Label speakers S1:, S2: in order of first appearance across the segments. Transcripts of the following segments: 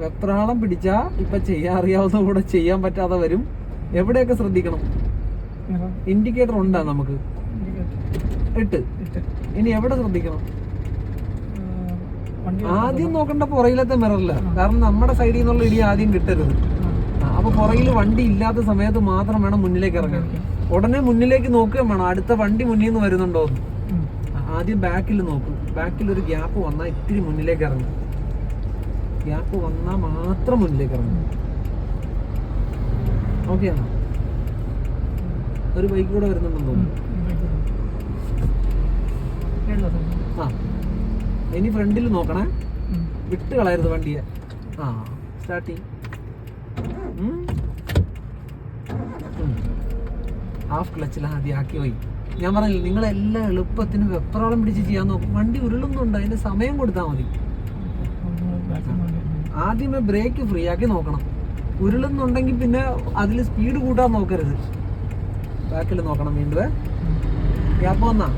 S1: വെപ്രാളം പിടിച്ചാ ഇപ്പൊ ചെയ്യാൻ അറിയാവുന്ന കൂടെ ചെയ്യാൻ പറ്റാതെ വരും. എവിടെയൊക്കെ ശ്രദ്ധിക്കണം? ഇൻഡിക്കേറ്റർ ഉണ്ടാ നമുക്ക്? ഇട്ട് ഇനി എവിടെ ശ്രദ്ധിക്കണം? ആദ്യം നോക്കേണ്ട പുറകിലത്തെ മിററില്ല കാരണം നമ്മുടെ സൈഡിൽ നിന്നുള്ള ഇടി ആദ്യം കിട്ടരുത്. അപ്പൊ പുറകിൽ വണ്ടി ഇല്ലാത്ത സമയത്ത് മാത്രം വേണം മുന്നിലേക്ക് ഇറങ്ങാൻ. ഉടനെ മുന്നിലേക്ക് നോക്കുകയും വേണം. അടുത്ത വണ്ടി മുന്നിൽ നിന്ന് വരുന്നുണ്ടോ ആദ്യം ബാക്കിൽ നോക്കും. ബാക്കിൽ ഒരു ഗ്യാപ്പ് വന്നാൽ ഇത്തിരി മുന്നിലേക്ക് ഇറങ്ങും. ഗ്യാപ്പ് വന്നാൽ മാത്രം മുന്നിലേക്ക് ഇറങ്ങും. ഓക്കെ ആണോ? ഒരു ബൈക്ക് കൂടെ വരുന്നുണ്ടെന്ന് തോന്നുന്നു. ആ ഇനി ഫ്രണ്ടിൽ നോക്കണേ. വിട്ട് കളയരുത് വണ്ടിയെ. ആ സ്റ്റാർട്ടിങ് ഹാഫ് ക്ലച്ചിൽ ആദ്യം ആക്കി പോയി. ഞാൻ പറഞ്ഞില്ല നിങ്ങൾ എല്ലാം എളുപ്പത്തിന് വെപ്രാളം പിടിച്ച് ചെയ്യാൻ നോക്കും. വണ്ടി ഉരുളുന്നുണ്ട് അതിന് സമയം കൊടുത്താൽ മതി. ആദ്യമേ ബ്രേക്ക് ഫ്രീ ആക്കി നോക്കണം. ഉരുളുന്നുണ്ടെങ്കിൽ പിന്നെ അതിൽ സ്പീഡ് കൂട്ടാൻ നോക്കരുത്. ബാക്കിൽ നോക്കണം വീണ്ടും ഗ്യാപ്പ് വന്നാ?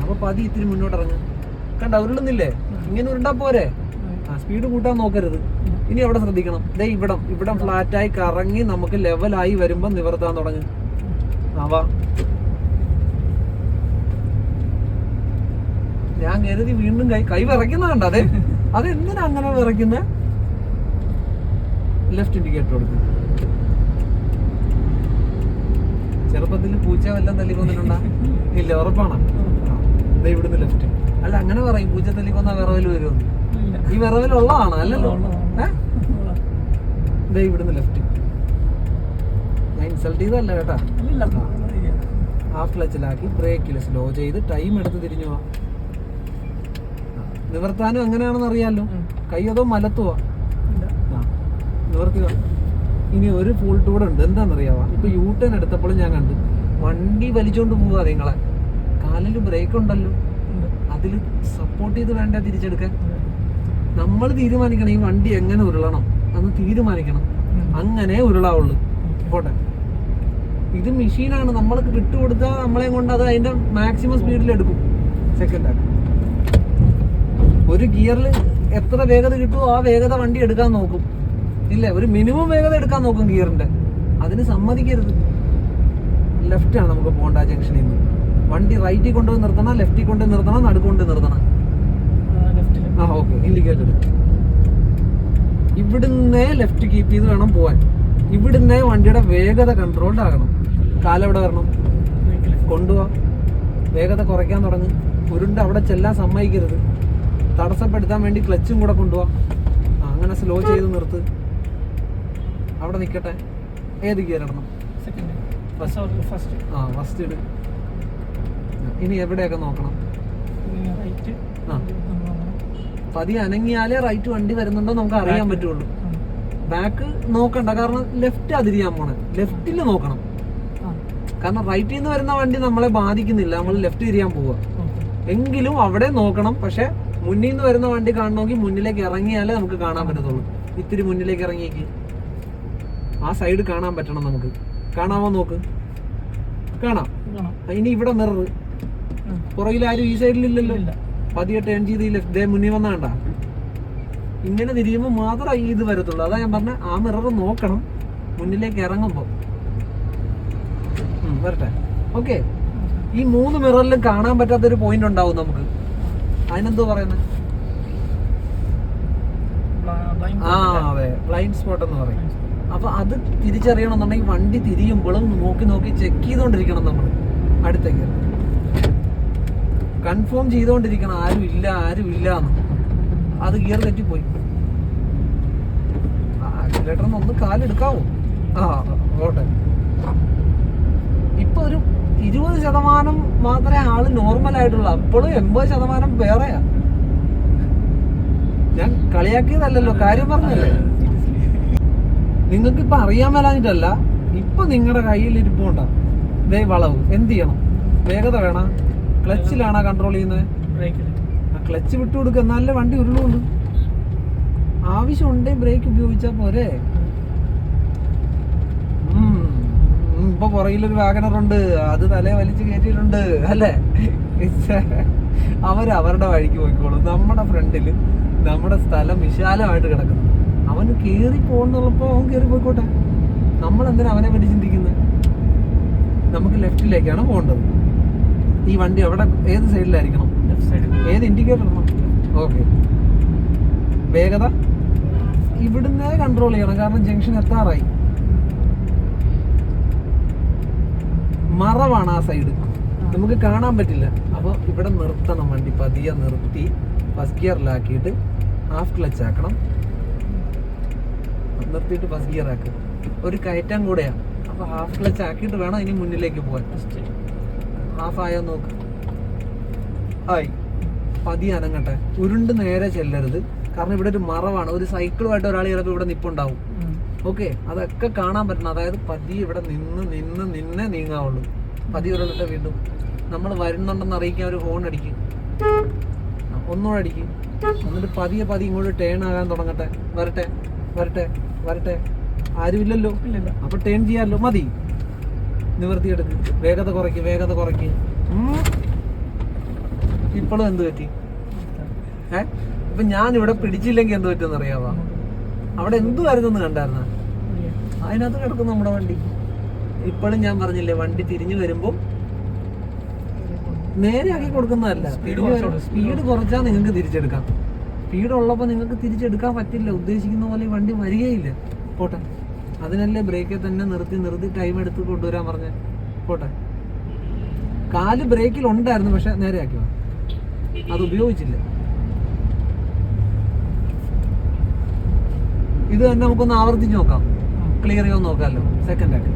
S1: അപ്പൊ പതി ഇത്തിരി മുന്നോട്ട് ഇറങ്ങും കണ്ട ഉരുളുന്നില്ലേ? ഇങ്ങനെ ഉരുണ്ടാ പോരെ? ആ സ്പീഡ് കൂട്ടാൻ നോക്കരുത്. ഇനി എവിടെ ശ്രദ്ധിക്കണം. ദേ ഇവിടം. ഇവിടം ഫ്ലാറ്റായി കറങ്ങി നമുക്ക് ലെവലായി വരുമ്പോ നിവർത്താൻ തുടങ്ങും. ആവാ ഞാൻ കരുതി വീണ്ടും കൈ കൈ വിറയ്ക്കുന്ന കണ്ട അതെ അത് എന്തിനാ അങ്ങനെ വിറയ്ക്കുന്നത് ലെഫ്റ്റ് ഇൻഡിക്കേറ്റർ കൊടുക്കും. ചെറുപ്പത്തിൽ പൂച്ച വല്ലതും തല്ലിക്കൊന്നിട്ടുണ്ടാ ഇല്ല ഉറപ്പാണ്. ദേ ഇവിടുന്ന് ലെഫ്റ്റ് അല്ല അങ്ങനെ പറയും. പൂച്ച തല്ലി കൊന്ന വിറവൽ വരുമെന്ന് ഈ വിറവലുള്ളതാണ്? അല്ലല്ലോ. ഏ? ദേ ഇവിടുന്ന് ലെഫ്റ്റ് ഞാൻ ഇൻസൾട്ട് ചെയ്തല്ല കേട്ടാ. ഹാഫ് ക്ലച്ചിലാക്കി ബ്രേക്കിൽ സ്ലോ ചെയ്ത് ടൈം എടുത്ത് തിരിഞ്ഞു പോവാ നിവർത്താനും എങ്ങനെയാണെന്ന് അറിയാലോ. കൈ അതോ മലത്തുവാ. നിവർത്തുക ഇനി ഒരു ഫോൾട്ട് കൂടെ ഉണ്ട്. എന്താണെന്നറിയാവോ? ഇപ്പൊ യൂ ടേൺ എടുത്തപ്പോഴും ഞാൻ കണ്ടു. വണ്ടി വലിച്ചോണ്ട് പോവാ നിങ്ങളെ. കാലിൽ ബ്രേക്ക് ഉണ്ടല്ലോ. അതിൽ സപ്പോർട്ട് ചെയ്ത് വേണ്ട തിരിച്ചെടുക്കാൻ? നമ്മൾ തീരുമാനിക്കണം ഈ വണ്ടി എങ്ങനെ ഉരുളണം. അന്ന് തീരുമാനിക്കണം. അങ്ങനെ ഉരുളാവുള്ളൂ. പോട്ടെ. ഇത് മെഷീനാണ് നമ്മൾക്ക് വിട്ടുകൊടുത്താൽ നമ്മളെ കൊണ്ട് അത് അതിന്റെ മാക്സിമം സ്പീഡിൽ എടുക്കും. സെക്കൻഡ് ആക്കും. ഒരു ഗിയറിൽ എത്ര വേഗത കിട്ടുമോ ആ വേഗത വണ്ടി എടുക്കാൻ നോക്കും. ഇല്ല ഒരു മിനിമം വേഗത എടുക്കാൻ നോക്കും ഗിയറിന്റെ അതിന് സമ്മതിക്കരുത്. ലെഫ്റ്റ് ആണ് നമുക്ക് പോണ്ട ജംഗ്ഷനിൽ നിന്ന് വണ്ടി റൈറ്റിൽ കൊണ്ടുപോയി നിർത്തണം ലെഫ്റ്റിൽ കൊണ്ട് നിർത്തണം നടുക്കൊണ്ട് നിർത്തണം. ആ ഓക്കെ ഇവിടുന്നേ ലെഫ്റ്റ് കീപ്പ് ചെയ്ത് വേണം പോവാൻ. ഇവിടുന്നേ വണ്ടിയുടെ വേഗത കൺട്രോൾഡ് ആകണം. കാലെവിടെ വരണം? കൊണ്ടുപോവാ. വേഗത കുറയ്ക്കാൻ തുടങ്ങി. ഉരുണ്ട് അവിടെ ചെല്ലാൻ സമ്മതിക്കരുത്. തടസ്സപ്പെടുത്താൻ വേണ്ടി ക്ലച്ചും കൂടെ കൊണ്ടുപോവാ. അങ്ങനെ സ്ലോ ചെയ്ത് നിർത്ത്. അവിടെ നിൽക്കട്ടെ ഏത് ഗിയർ ഇടണം? ആ ഫസ്റ്റ് ഇട്. ഇനി എവിടെയൊക്കെ നോക്കണം? ആ. പതി അനങ്ങിയാലേ റൈറ്റ് വണ്ടി വരുന്നുണ്ടോ നമുക്ക് അറിയാൻ പറ്റുള്ളൂ. ബാക്ക് നോക്കണ്ട കാരണം ലെഫ്റ്റ് അതിരിയാൻ പോണേ. ലെഫ്റ്റിൽ നോക്കണം. കാരണം റൈറ്റിൽ നിന്ന് വരുന്ന വണ്ടി നമ്മളെ ബാധിക്കുന്നില്ല. നമ്മൾ ലെഫ്റ്റ് തിരിയാൻ പോവുക എങ്കിലും അവിടെ നോക്കണം. പക്ഷെ മുന്നിൽ നിന്ന് വരുന്ന വണ്ടി കാണണമെങ്കിൽ മുന്നിലേക്ക് ഇറങ്ങിയാലേ നമുക്ക് കാണാൻ പറ്റത്തുള്ളൂ. ഇത്തിരി മുന്നിലേക്ക് ഇറങ്ങിയേക്ക്. ആ സൈഡ് കാണാൻ പറ്റണം നമുക്ക്. കാണാമോ നോക്ക്? കാണാം. ഇനി ഇവിടെ മിറർ പുറകിൽ ആരും ഈ സൈഡിലില്ലല്ലോ പതിയെ ടേൺ ചെയ്ത് ഈ ലെഫ്റ്റ് ദേ മുന്നിൽ വന്നാണ്ട ഇങ്ങനെ തിരിയുമ്പോൾ മാത്രമേ ഇത് വരത്തുള്ളൂ. അതാ ഞാൻ പറഞ്ഞ ആ മിറർ നോക്കണം. മുന്നിലേക്ക് ഇറങ്ങുമ്പോൾ വരട്ടെ. ഓക്കെ ഈ മൂന്ന് മിററിലും കാണാൻ പറ്റാത്തൊരു പോയിന്റ് ഉണ്ടാവും നമുക്ക്. അതിനെന്തോ പറയുന്നത് ആ അതെ. ബ്ലൈൻഡ് സ്പോട്ട് എന്ന് പറയും. അപ്പൊ അത് തിരിച്ചറിയണമെന്നുണ്ടെങ്കിൽ വണ്ടി തിരിയുമ്പോഴും നോക്കി നോക്കി ചെക്ക് ചെയ്തുകൊണ്ടിരിക്കണം നമ്മൾ അടുത്തേക്ക്. കൺഫേം ചെയ്തുകൊണ്ടിരിക്കണം ആരും ഇല്ല ആരും ഇല്ല എന്ന്. അത് ഗിയർ തെറ്റിപ്പോയി. ആക്സിലേറ്ററിന് ഒന്ന് കാലെടുക്കാവോ? ആ ഓട്ടെ. ഇപ്പൊ ഒരു ഇരുപത് ശതമാനം മാത്രമേ ആൾ നോർമൽ ആയിട്ടുള്ളൂ. അപ്പോഴും എൺപത് ശതമാനം വേറെയാ. ഞാൻ കളിയാക്കിയതല്ലല്ലോ കാര്യം പറഞ്ഞല്ലേ? നിങ്ങൾക്ക് ഇപ്പൊ അറിയാൻ മേലാഞ്ഞിട്ടല്ല ഇപ്പൊ നിങ്ങളുടെ കയ്യിൽ ഇരിപ്പുണ്ട ദേ വളവ് എന്ത് ചെയ്യണം? വേഗത വേണം? ക്ലച്ചിലാണോ കൺട്രോൾ ചെയ്യുന്നത് ആ ക്ലച്ച് വിട്ടു കൊടുക്കുക എന്നാലേ വണ്ടി ഉരുളുണ്ട് ആവശ്യമുണ്ടെങ്കിൽ ബ്രേക്ക് ഉപയോഗിച്ചാൽ പോരെ. ഇപ്പൊ പുറകിലൊരു വാഗണറുണ്ട്. അത് തലേ വലിച്ചു കയറ്റിയിട്ടുണ്ട് അല്ലേ? അവരവരുടെ വഴിക്ക് പോയിക്കോളും. നമ്മുടെ ഫ്രണ്ടിൽ നമ്മുടെ സ്ഥലം വിശാലമായിട്ട് കിടക്കുന്നു. അവന് കയറി പോകുന്നുള്ളപ്പോ അവൻ കയറി പോയിക്കോട്ടെ. നമ്മൾ എന്തിനാ അവനെ പറ്റി ചിന്തിക്കുന്നത് നമുക്ക് ലെഫ്റ്റിലേക്കാണ് പോകേണ്ടത്. ഈ വണ്ടി അവിടെ ഏത് സൈഡിലായിരിക്കണം ഏത് ഇൻഡിക്കേറ്റർ ഓക്കെ വേഗത. ഇവിടുന്ന് കൺട്രോൾ ചെയ്യണം. കാരണം ജംഗ്ഷൻ എത്താറായി. മറവാണ് ആ സൈഡ് നമുക്ക് കാണാൻ പറ്റില്ല. അപ്പോൾ ഇവിടെ നിർത്തണം വണ്ടി. പതിയെ നിർത്തി. ഫസ്റ്റ് ഗിയറിലാക്കിയിട്ട് ഹാഫ് ക്ലച്ച് ആക്കണം. നിർത്തിയിട്ട് ഫസ്റ്റ് ഗിയർ ആക്കുക ഒരു കയറ്റം കൂടെയാണ്. അപ്പോൾ ഹാഫ് ക്ലച്ച് ആക്കിയിട്ട് വേണം ഇനി മുന്നിലേക്ക് പോകാൻ ഹാഫ് ആയോ നോക്ക്. ആയി. പതി അനങ്ങട്ടെ. ഉരുണ്ട് നേരെ ചെല്ലരുത്. കാരണം ഇവിടെ ഒരു മറവാണ്. ഒരു സൈക്കിളുമായിട്ട് ഒരാൾ ചിലപ്പോൾ ഇവിടെ നിപ്പുണ്ടാവും. ഓക്കെ അതൊക്കെ കാണാൻ പറ്റണം. അതായത് പതി ഇവിടെ നിന്ന് നിന്ന് നിന്നെ നീങ്ങാവുള്ളൂ. പതി ഉരുന്നിട്ട് വീണ്ടും. നമ്മൾ വരുന്നുണ്ടെന്ന് അറിയിക്കാൻ ഒരു ഹോൺ അടിക്കും. ഒന്നുകൂടെ അടിക്കും. എന്നിട്ട് പതിയെ പതി ഇങ്ങോട്ട് ടേൺ ആകാൻ തുടങ്ങട്ടെ. വരട്ടെ. വരട്ടെ വരട്ടെ. ആരുമില്ലല്ലോ. അപ്പൊ ടേൺ ചെയ്യാമല്ലോ മതി. നിവർത്തി എടുക്ക്. വേഗത കുറയ്ക്ക് വേഗത കുറയ്ക്ക്. ഇപ്പോഴും എന്ത് പറ്റി? ഏ? ഇപ്പൊ ഞാൻ ഇവിടെ പിടിച്ചില്ലെങ്കിൽ എന്ത് പറ്റുമെന്ന് അറിയാവാ? അവിടെ എന്തുവായിരുന്നു കണ്ടായിരുന്ന? അതിനകത്ത് കിടക്കും നമ്മുടെ വണ്ടി. ഇപ്പോഴും ഞാൻ പറഞ്ഞില്ലേ വണ്ടി തിരിഞ്ഞു വരുമ്പോ നേരെ ആക്കി കൊടുക്കുന്നതല്ല തിരിഞ്ഞു സ്പീഡ് കുറച്ചാ നിങ്ങൾക്ക് തിരിച്ചെടുക്കാം. സ്പീഡ് ഉള്ളപ്പോൾ നിങ്ങൾക്ക് തിരിച്ചെടുക്കാൻ പറ്റില്ല. ഉദ്ദേശിക്കുന്ന പോലെ ഈ വണ്ടി വരികയില്ല. പോട്ടെ. അതിനല്ലേ ബ്രേക്കിൽ തന്നെ നിർത്തി നിർത്തി ടൈം എടുത്ത് കൊണ്ടുവരാൻ പറഞ്ഞ. പോട്ടെ. കാൽ ബ്രേക്കിൽ ഉണ്ടായിരുന്നു പക്ഷെ നേരെയാക്കി. അത് ഉപയോഗിച്ചില്ല. ഇത് തന്നെ നമുക്കൊന്ന് ആവർത്തിച്ച് നോക്കാം. ക്ലിയർ ചെയ്യാൻ നോക്കാമല്ലോ സെക്കൻഡ് ആയിട്ട്.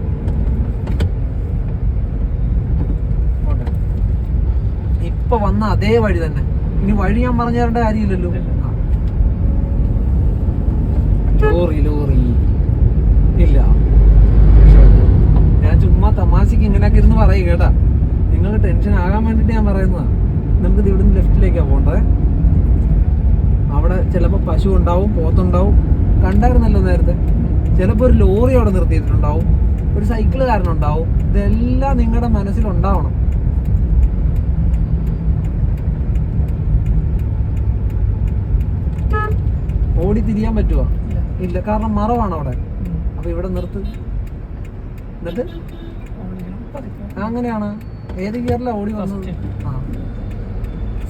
S1: ഇപ്പൊ വന്ന അതേ വഴി തന്നെ. ഇനി വഴി ഞാൻ പറഞ്ഞു തരേണ്ട കാര്യമില്ലല്ലോ. Lorry lorry. ഇല്ല. ഞാൻ ചുമ്മാ തമാശക്ക് ഇങ്ങനെയൊക്കെ ഇരുന്ന് പറയും കേട്ടാ. നിങ്ങൾ ടെൻഷൻ ആകാൻ വേണ്ടിയിട്ട് ഞാൻ പറയുന്നതാ. നമുക്ക് നിന്ന് ലെഫ്റ്റിലേക്കാ പോകേണ്ടത് അവിടെ ചിലപ്പോൾ പശു ഉണ്ടാവും പോത്തുണ്ടാവും. കണ്ടായിരുന്നല്ലോ നേരത്തെ. ചിലപ്പോൾ ഒരു ലോറി അവിടെ നിർത്തിയിട്ടുണ്ടാവും ഒരു സൈക്കിളുകാരനുണ്ടാവും ഇതെല്ലാം നിങ്ങളുടെ മനസ്സിലുണ്ടാവണം. ഓടി തിരിയാൻ പറ്റുമോ ഇല്ല. കാരണം മറവാണ് അവിടെ. അപ്പൊ ഇവിടെ നിർത്ത്. എന്നിട്ട്? അങ്ങനെയാണ്. ഏത് ഗിയറിലാണ് ഓടി വന്നത്? ആ.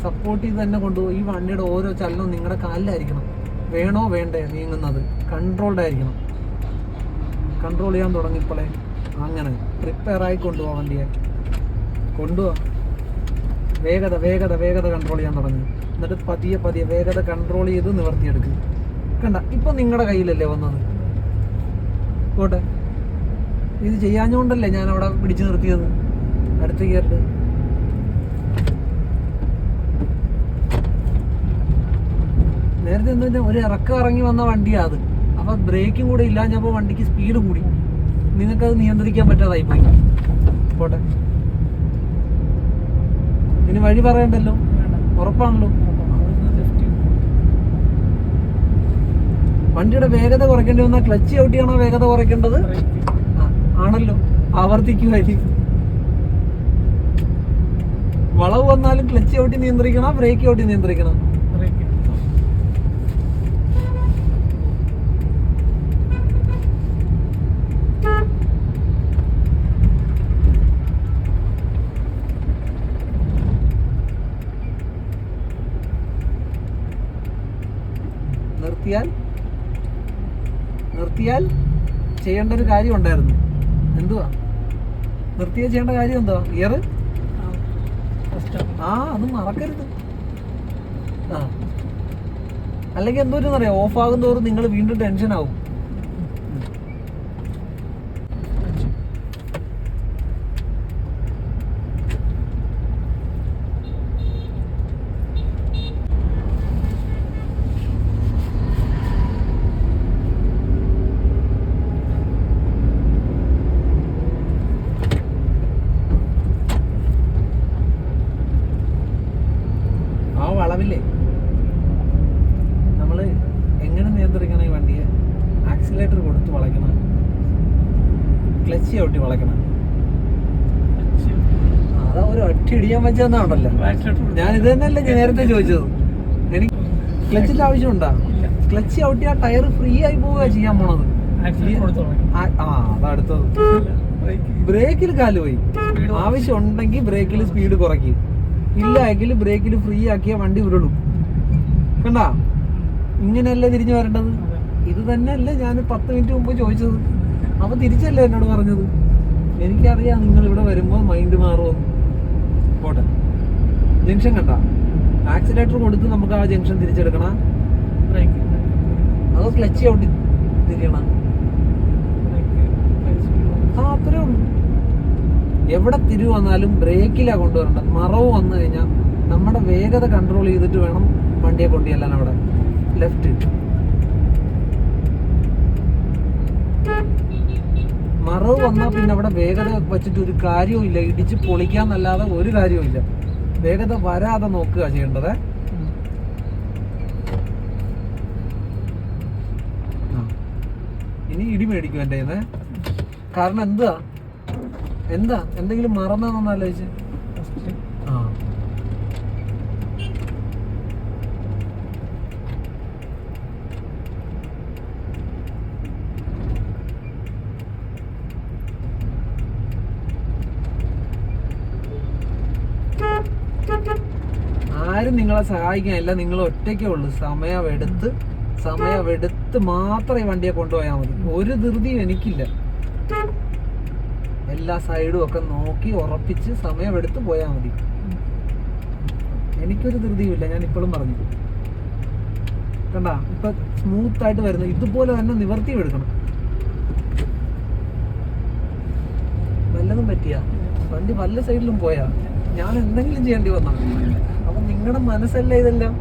S1: സപ്പോർട്ട് ചെയ്ത് തന്നെ കൊണ്ടുപോയി. ഈ വണ്ടിയുടെ ഓരോ ചലനവും നിങ്ങളുടെ കാലിലായിരിക്കണം. വേണോ വേണ്ടേ നീങ്ങുന്നത്? കൺട്രോൾഡ് ആയിരിക്കണം. കൺട്രോൾ ചെയ്യാൻ തുടങ്ങി തുടങ്ങിയപ്പോളെ അങ്ങനെ പ്രിപ്പയർ ആയി കൊണ്ടുപോവാ വണ്ടിയെ. കൊണ്ടുപോവാ. വേഗത വേഗത വേഗത കൺട്രോൾ ചെയ്യാൻ തുടങ്ങി. എന്നിട്ട് പതിയെ പതിയെ വേഗത കൺട്രോൾ ചെയ്ത് നിവർത്തിയെടുക്കുക കണ്ട ഇപ്പൊ നിങ്ങളുടെ കയ്യിലല്ലേ വന്നത്? പോട്ടെ. ഇത് ചെയ്യാഞ്ഞുകൊണ്ടല്ലേ ഞാൻ അവിടെ പിടിച്ചു നിർത്തിയത്? അടുത്ത ഗിയറിൽ നേരത്തെ എന്താ വെച്ചാൽ ഒരു ഇറക്കം ഇറങ്ങി വന്ന വണ്ടിയാ അത്. അപ്പൊ ബ്രേക്കും കൂടെ ഇല്ലാഞ്ഞപ്പോ വണ്ടിക്ക് സ്പീഡ് കൂടി. നിങ്ങൾക്കത് നിയന്ത്രിക്കാൻ പറ്റാതായി പോയി. പോട്ടെ. ഇനി വഴി പറയണ്ടല്ലോ? ഉറപ്പാണല്ലോ? വണ്ടിയുടെ വേഗത കുറയ്ക്കേണ്ടി വന്നാൽ ക്ലച്ച് ചവിട്ടിയാണോ വേഗത കുറയ്ക്കേണ്ടത്? ആണല്ലോ. ആവർത്തിക്കുക വളവ് വന്നാലും ക്ലച്ച് ചവിട്ടി നിയന്ത്രിക്കണം ബ്രേക്ക് ചവിട്ടി നിയന്ത്രിക്കണം. നിർത്തിയാൽ നിർത്തിയാൽ ചെയ്യേണ്ട ഒരു കാര്യം ഉണ്ടായിരുന്നു എന്തുവാ? നിർത്തിയാൽ ചെയ്യേണ്ട കാര്യം എന്തുവാ ഗിയർ ആ അത് മറക്കരുത്. ആ. അല്ലെങ്കിൽ എന്തോരെന്നറിയാം? ഓഫ് ആകും തോറും നിങ്ങൾ വീണ്ടും ടെൻഷൻ ആവും ആ വളവില്ലേ നമ്മൾ എങ്ങനെ നിയന്ത്രിക്കണം ഈ വണ്ടിയെ ആക്സിലേറ്റർ കൊടുത്ത് വളയ്ക്കണം ക്ലച്ച് ചവിട്ടി വളയ്ക്കണം ആ, ഒരു പറ്റുന്നതാണല്ലോ ഞാൻ ഇത് തന്നെയല്ലേ ഞാൻ നേരത്തെ ചോദിച്ചത്. എനിക്ക് ക്ലച്ചിന്റെ ആവശ്യമുണ്ടോ? ക്ലച്ച് ഔട്ടി ആ ടയർ ഫ്രീ ആയി പോവുക ചെയ്യാൻ പോണത്. ആ അതടുത്തത് ബ്രേക്കിൽ കാൽ പോയി. ആവശ്യം ഉണ്ടെങ്കിൽ ബ്രേക്കിൽ സ്പീഡ് കുറയ്ക്കും. ഇല്ല എങ്കിൽ ബ്രേക്കിൽ ഫ്രീ ആക്കിയ വണ്ടി ഉരുളും കണ്ടാ? ഇങ്ങനെയല്ലേ തിരിഞ്ഞു വരേണ്ടത്. ഇത് തന്നെയല്ലേ ഞാൻ പത്ത് മിനിറ്റ് മുമ്പ് ചോദിച്ചത്. അപ്പൊ തിരിച്ചല്ലേ എന്നോട് പറഞ്ഞത്? എനിക്കറിയാം നിങ്ങൾ ഇവിടെ വരുമ്പോൾ മൈൻഡ് മാറുമെന്ന്. പോട്ടെ. ജംഗ്ഷൻ കണ്ട? ആക്സിലേറ്റർ കൊടുത്ത് നമുക്ക് ആ ജംഗ്ഷൻ തിരിച്ചെടുക്കണം? അത് ക്ലച്ച് ഔട്ട് തിരിയണം? ആ അത്രേ ഉള്ളൂ. എവിടെ തിരിവ് വന്നാലും ബ്രേക്കിലാ കൊണ്ടുവരേണ്ടത്. മറവ് വന്നു കഴിഞ്ഞാൽ നമ്മുടെ വേഗത കൺട്രോൾ ചെയ്തിട്ട് വേണം വണ്ടിയെ കൊണ്ടുചെല്ലാൻ അവിടെ. ലെഫ്റ്റ് മറവ് വന്നാൽ പിന്നെ അവിടെ വേഗത വെച്ചിട്ട് ഒരു കാര്യവും ഇല്ല. ഇടിച്ച് പൊളിക്കാന്നല്ലാതെ ഒരു കാര്യവും ഇല്ല. വേഗത വരാതെ നോക്കുക ചെയ്യേണ്ടത്. ഇനി ഇടി മേടിക്കും എന്റെ കാരണം എന്താ? എന്താ? എന്തെങ്കിലും മറന്നാന്നൊന്ന് ആലോചിച്ച് ആ ആരും നിങ്ങളെ സഹായിക്കാനില്ല. നിങ്ങൾ ഒറ്റയ്ക്കേ ഉള്ളൂ. സമയമെടുത്ത് സമയമെടുത്ത് മാത്രം ഈ വണ്ടിയെ കൊണ്ടുപോയാൽ മതി. ഒരു ധൃതിയും എനിക്കില്ല. എല്ലാ സൈഡും ഒക്കെ നോക്കി ഉറപ്പിച്ച് സമയമെടുത്ത് പോയാൽ മതി. എനിക്കൊരു ധൃതിയുമില്ല ഞാൻ ഇപ്പോഴും പറഞ്ഞു. കണ്ട? ഇപ്പൊ സ്മൂത്ത് ആയിട്ട് വരുന്നു ഇതുപോലെ തന്നെ നിവർത്തിയും എടുക്കണം. വല്ലതും പറ്റിയ? വണ്ടി വല്ല സൈഡിലും പോയാ? ഞാൻ എന്തെങ്കിലും ചെയ്യേണ്ടി വന്നാ? അപ്പൊ നിങ്ങളുടെ മനസ്സല്ല ഇതെല്ലാം?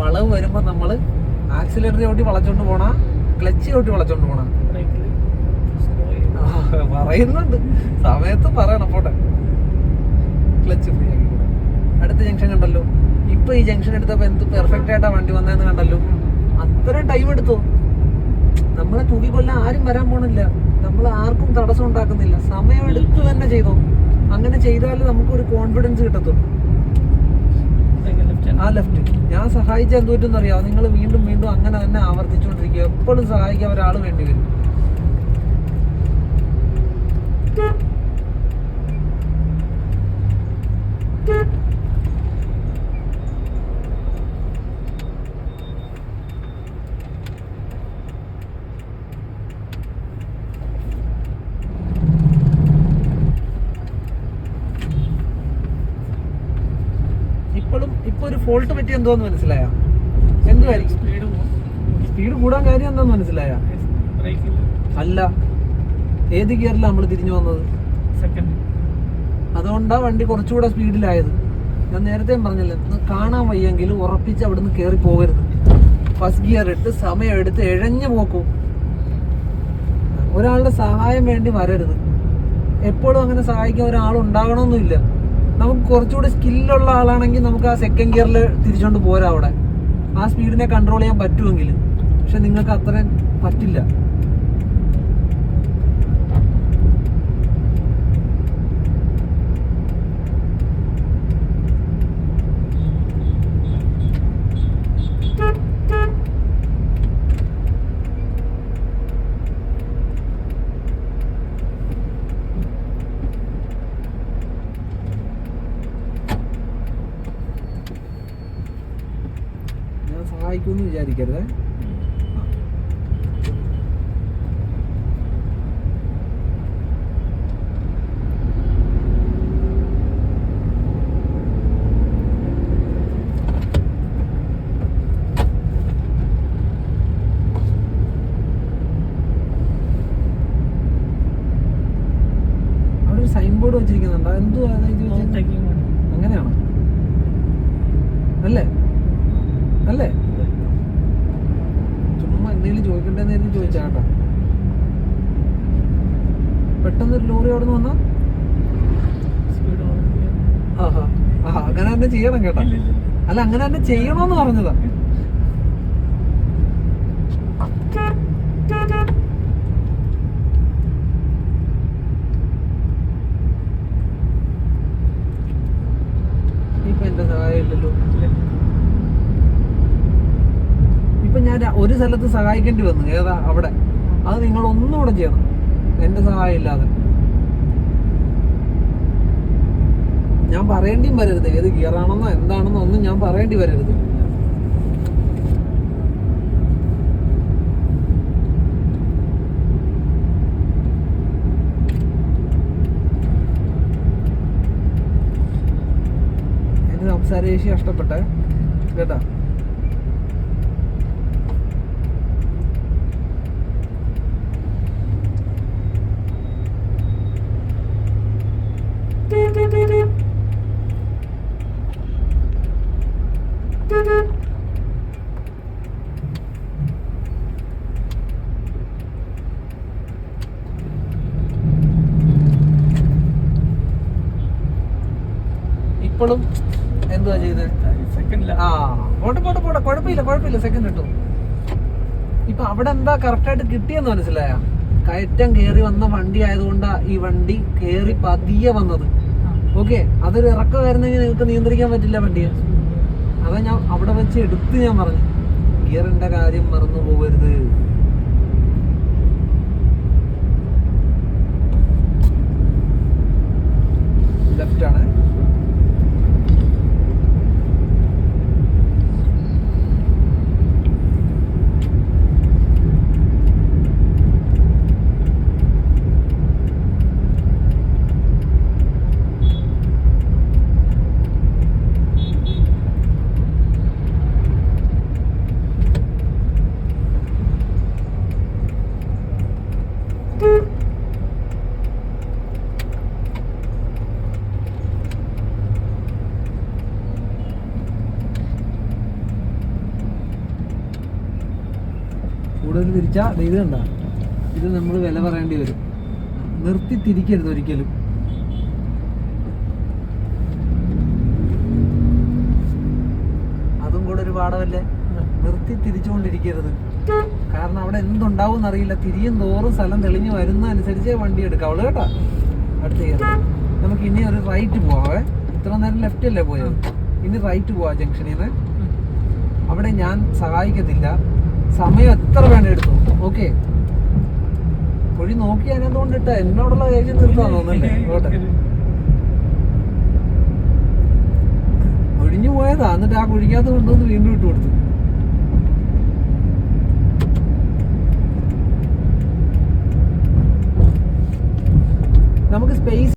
S1: വളവ് വരുമ്പോ നമ്മൾ ആക്സിലേറ്റർ ചവിട്ടി വളച്ചോണ്ട് പോണ? ക്ലച്ച് ചവിട്ടി വളച്ചോണ്ട് പോണ? പറയുന്നുണ്ട്. സമയത്ത് പറയണം പോട്ടെ. ക്ലച്ച് ഫ്രീ ആക്കി. അടുത്ത ജംഗ്ഷൻ കണ്ടല്ലോ. ഇപ്പൊ ഈ ജംഗ്ഷൻ എടുത്തപ്പോ എന്ത് പെർഫെക്റ്റ് ആയിട്ടാ വണ്ടി വന്നതെന്ന് കണ്ടല്ലോ. അത്രയും ടൈം എടുത്തു? നമ്മളെ തൂക്കിക്കൊല്ലാൻ ആരും വരാൻ പോണില്ല. നമ്മൾ ആർക്കും തടസ്സം ഉണ്ടാക്കുന്നില്ല. സമയമെടുത്ത് തന്നെ ചെയ്തോ. അങ്ങനെ ചെയ്താൽ നമുക്കൊരു കോൺഫിഡൻസ് കിട്ടത്തുള്ളൂ. ആ ലെഫ്റ്റ് ഞാൻ സഹായിച്ച എന്ത് പറ്റുമെന്ന് അറിയാമോ നിങ്ങൾ വീണ്ടും വീണ്ടും അങ്ങനെ തന്നെ ആവർത്തിച്ചുകൊണ്ടിരിക്കുക എപ്പോഴും സഹായിക്കാൻ ഒരാൾ വേണ്ടി വരും ഇപ്പോഴും ഇപ്പൊ ഒരു ഫോൾട്ട് പറ്റി എന്തോന്ന് മനസ്സിലായോ? എന്തുമായിരിക്കും
S2: സ്പീഡ്
S1: കൂടാൻ കാര്യം എന്താന്ന് മനസ്സിലായോ? അല്ല. ഏത് ഗിയറിലാണ് നമ്മൾ തിരിഞ്ഞു വന്നത്?
S2: സെക്കൻഡ്
S1: അതുകൊണ്ടാ വണ്ടി കുറച്ചുകൂടെ സ്പീഡിലായത് ഞാൻ നേരത്തെ പറഞ്ഞില്ല കാണാൻ വയ്യെങ്കിൽ ഉറപ്പിച്ച് അവിടുന്ന് കയറി പോകരുത്. ഫസ്റ്റ് ഗിയർ ഇട്ട് സമയം എടുത്ത് എഴഞ്ഞു പോക്കും. ഒരാളുടെ സഹായം വേണ്ടി വരരുത്. എപ്പോഴും അങ്ങനെ സഹായിക്കാൻ ഒരാൾ ഉണ്ടാകണമെന്നില്ല നമുക്ക് കുറച്ചുകൂടി സ്കില്ലുള്ള ആളാണെങ്കിൽ നമുക്ക് ആ സെക്കൻഡ് ഗിയറിൽ തിരിച്ചോണ്ട് പോരാ അവിടെ. ആ സ്പീഡിനെ കൺട്രോൾ ചെയ്യാൻ പറ്റുമെങ്കിൽ പക്ഷെ നിങ്ങൾക്ക് അത്രയും പറ്റില്ല. ഞാൻ സഹായിക്കുമെന്ന് വിചാരിക്കരുതേ അവിടെ ഒരു സൈൻ ബോർഡ് വെച്ചിരിക്കുന്നുണ്ടോ എന്തുവാ അത് ഇത് വെച്ചേക്കുന്നത്?
S2: ടേക്കിംഗ്
S1: അങ്ങനെയാണോ അല്ലേ അല്ലേ ചുമ്മാ എന്തെങ്കിലും ചോദിക്കണ്ടെന്ന് ചോദിച്ചാ കേട്ടോ പെട്ടെന്ന് ഒരു ലോറി അവിടെ നിന്ന് വന്നാ
S2: സ്പീഡ്
S1: ആഹാ. ആ അങ്ങനെ തന്നെ ചെയ്യണം കേട്ടോ. അല്ല അങ്ങനെ തന്നെ ചെയ്യണമെന്ന് പറഞ്ഞതാ ഇപ്പൊ എന്റെ സഹായം ഇല്ലല്ലോ ഇപ്പൊ ഞാൻ ര- ഒരു സ്ഥലത്ത് സഹായിക്കേണ്ടി വന്നു. ഏതാ അവിടെ? അത് നിങ്ങൾ ഒന്നുകൂടെ ചെയ്യണം. എന്റെ സഹായം ഇല്ലാതെ. ഞാൻ പറയേണ്ടിയും വരരുത്. ഏത് ഗിയറാണെന്നോ എന്താണെന്നോ ഒന്നും ഞാൻ പറയേണ്ടി വരരുത്. എന്റെ സംസാരശേഷി നഷ്ടപ്പെട്ടെ കേട്ടാ? ഇപ്പോഴും എന്തുവാ
S2: ചെയ്ത്?
S1: ആ പോട്ടെ പോട്ടെ പോട്ടെ. കുഴപ്പമില്ല കുഴപ്പമില്ല. സെക്കൻഡ് കിട്ടും ഇപ്പൊ അവിടെ എന്താ കറക്റ്റ് ആയിട്ട് കിട്ടിയെന്ന് മനസ്സിലായ? കയറ്റം കേറി വന്ന വണ്ടി ആയതുകൊണ്ടാ ഈ വണ്ടി കേറി പതിയെ വന്നത്. ഓക്കെ അതൊരു ഇറക്കമായിരുന്നെങ്കിൽ നിങ്ങൾക്ക് നിയന്ത്രിക്കാൻ പറ്റില്ല വണ്ടിയെ അതാ ഞാൻ അവിടെ വെച്ച് എടുത്ത് ഞാൻ പറഞ്ഞു. ഗിയറിന്റെ കാര്യം മറന്നു പോകരുത് ലെഫ്റ്റ് ആണ് ദേ ഇത് കണ്ട. ഇത് നമ്മൾ വില പറയേണ്ടി വരും. നിർത്തി തിരിക്കരുത് ഒരിക്കലും. അതും കൂടെ ഒരു പാഠമല്ലേ? നിർത്തി തിരിച്ചുകൊണ്ടിരിക്കരുത്. കാരണം അവിടെ എന്തുണ്ടാവും എന്നറിയില്ല തിരിയും തോറും സ്ഥലം തെളിഞ്ഞു വരുന്ന അനുസരിച്ച് വണ്ടി എടുക്കാവുള്ളൂ കേട്ടോ? അടുത്ത നമുക്ക് ഇനി ഒരു റൈറ്റ് പോവാവേ. ഇത്ര നേരം ലെഫ്റ്റ് അല്ലേ പോയത്? ഇനി റൈറ്റ് പോവാ ജംഗ്ഷനിൽ നിന്ന്. അവിടെ ഞാൻ സഹായിക്കത്തില്ല. സമയം എത്ര വേണം എടുത്തു. ഓക്കെ. കുഴി നോക്കി അതിനകത്തോണ്ടിട്ട എന്നോടുള്ള കാര്യം തീർത്താ തോന്നല്ലേ ഓട്ടെ ഒഴിഞ്ഞു പോയതാ. എന്നിട്ട് ആ കുഴിക്കകത്ത് കൊണ്ടുവന്ന് വീണ്ടും ഇട്ട് കൊടുത്തു. നമുക്ക് സ്പേസ്